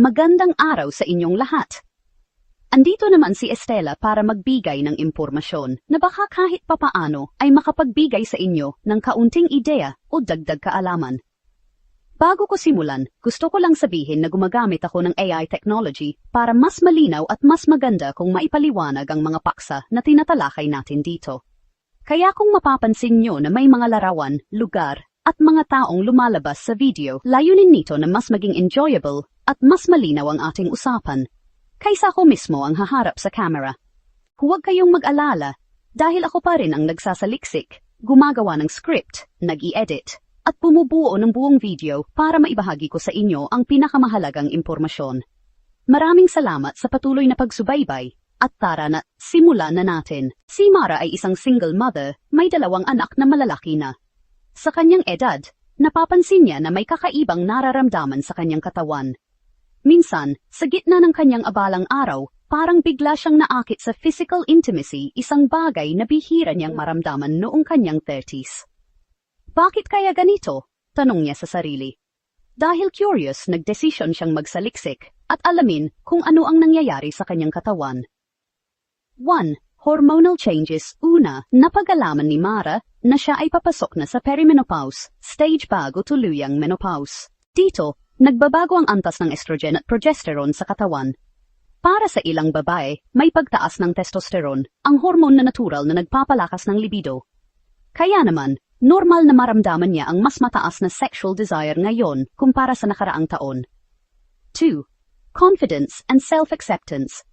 Magandang araw sa inyong lahat. Andito naman si Estela para magbigay ng impormasyon na baka kahit papaano ay makapagbigay sa inyo ng kaunting ideya o dagdag kaalaman. Bago ko simulan, gusto ko lang sabihin na gumagamit ako ng AI technology para mas malinaw at mas maganda kung maipaliwanag ang mga paksa na tinatalakay natin dito. Kaya kung mapapansin nyo na may mga larawan, lugar, at mga taong lumalabas sa video, layunin nito na mas maging enjoyable at mas malinaw ang ating usapan. Kaysa ako mismo ang haharap sa camera. Huwag kayong mag-alala, dahil ako pa rin ang nagsasaliksik, gumagawa ng script, nag-i-edit, at bumubuo ng buong video para maibahagi ko sa inyo ang pinakamahalagang impormasyon. Maraming salamat sa patuloy na pagsubaybay, at tara na, simula na natin. Si Mara ay isang single mother, may dalawang anak na malalaki na. Sa kanyang edad, napapansin niya na may kakaibang nararamdaman sa kanyang katawan. Minsan, sa gitna ng kanyang abalang araw, parang bigla siyang naakit sa physical intimacy, isang bagay na bihira niyang maramdaman noong kanyang 30s. Bakit kaya ganito? Tanong niya sa sarili. Dahil curious, nagdesisyon siyang magsaliksik at alamin kung ano ang nangyayari sa kanyang katawan. 1. Hormonal changes. Una, napag-alaman ni Mara na siya ay papasok na sa perimenopause, stage bago tuluyang menopause. Dito, nagbabago ang antas ng estrogen at progesterone sa katawan. Para sa ilang babae, may pagtaas ng testosterone, ang hormone na natural na nagpapalakas ng libido. Kaya naman, normal na maramdaman niya ang mas mataas na sexual desire ngayon kumpara sa nakaraang taon. 2. Confidence and self-acceptance.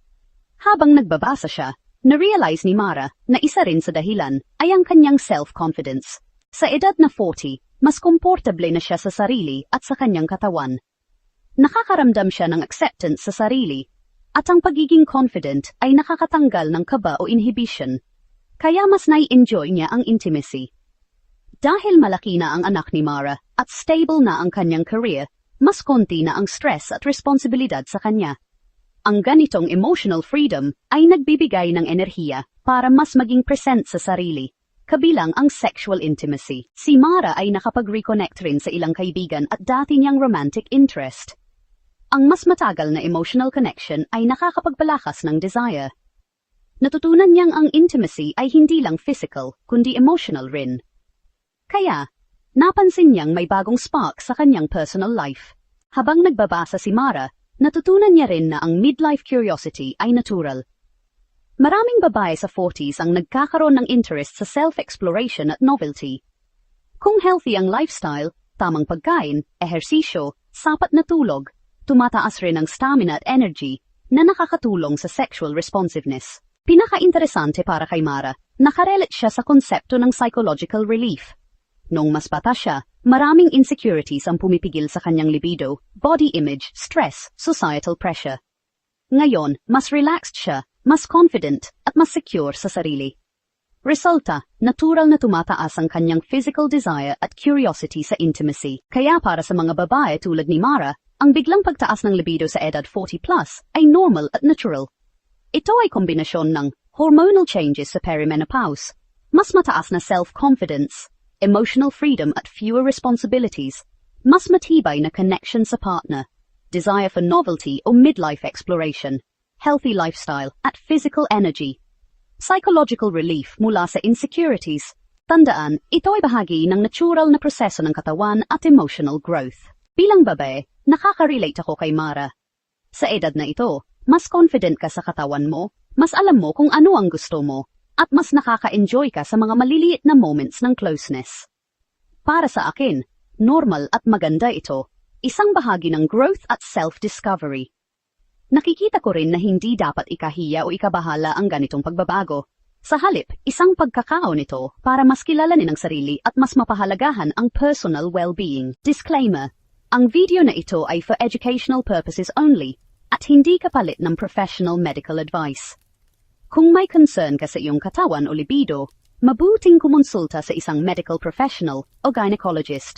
Habang nagbabasa siya, na-realize ni Mara na isa rin sa dahilan ay ang kanyang self-confidence. Sa edad na 40, mas komportable na siya sa sarili at sa kanyang katawan. Nakakaramdam siya ng acceptance sa sarili, at ang pagiging confident ay nakakatanggal ng kaba o inhibition, kaya mas nai-enjoy niya ang intimacy. Dahil malaki na ang anak ni Mara at stable na ang kanyang career, mas konti na ang stress at responsibilidad sa kanya. Ang ganitong emotional freedom ay nagbibigay ng enerhiya para mas maging present sa sarili kabilang ang sexual intimacy. Si Mara ay nakapag-reconnect rin sa ilang kaibigan at dati niyang romantic interest. Ang mas matagal na emotional connection ay nakakapagpalakas ng desire. Natutunan niyang ang intimacy ay hindi lang physical, kundi emotional rin. Kaya, napansin niyang may bagong spark sa kanyang personal life. Habang nagbabasa si Mara, natutunan niya rin na ang midlife curiosity ay natural Maraming babae sa 40s ang nagkakaroon ng interest sa self-exploration at novelty. Kung healthy ang lifestyle, tamang pagkain, ehersisyo, sapat na tulog, tumataas rin ang stamina at energy na nakakatulong sa sexual responsiveness. Pinaka-interesante para kay Mara, nakarelate siya sa konsepto ng psychological relief. Nung mas bata siya, maraming insecurities ang pumipigil sa kanyang libido, body image, stress, societal pressure. Ngayon, mas relaxed siya mas confident at mas secure sa sarili. Resulta, natural na tumataas ang kanyang physical desire at curiosity sa intimacy. Kaya para sa mga babae tulad ni Mara, ang biglang pagtaas ng libido sa edad 40 plus ay normal at natural. Ito ay kombinasyon ng hormonal changes sa perimenopause, mas mataas na self-confidence, emotional freedom at fewer responsibilities, mas matibay na connection sa partner, desire for novelty o midlife exploration, healthy lifestyle, at physical energy. Psychological relief mula sa insecurities. Tandaan, ito ay bahagi ng natural na proseso ng katawan at emotional growth. Bilang babae, nakaka-relate ako kay Mara. Sa edad na ito, mas confident ka sa katawan mo, mas alam mo kung ano ang gusto mo, at mas nakaka-enjoy ka sa mga maliliit na moments ng closeness. Para sa akin, normal at maganda ito, isang bahagi ng growth at self-discovery. Nakikita ko rin na hindi dapat ikahiya o ikabahala ang ganitong pagbabago. Sa halip, isang pagkakao nito para mas kilalanin ang sarili at mas mapahalagahan ang personal well-being. Disclaimer, ang video na ito ay for educational purposes only at hindi kapalit ng professional medical advice. Kung may concern ka sa iyong katawan o libido, mabuting kumonsulta sa isang medical professional o gynecologist.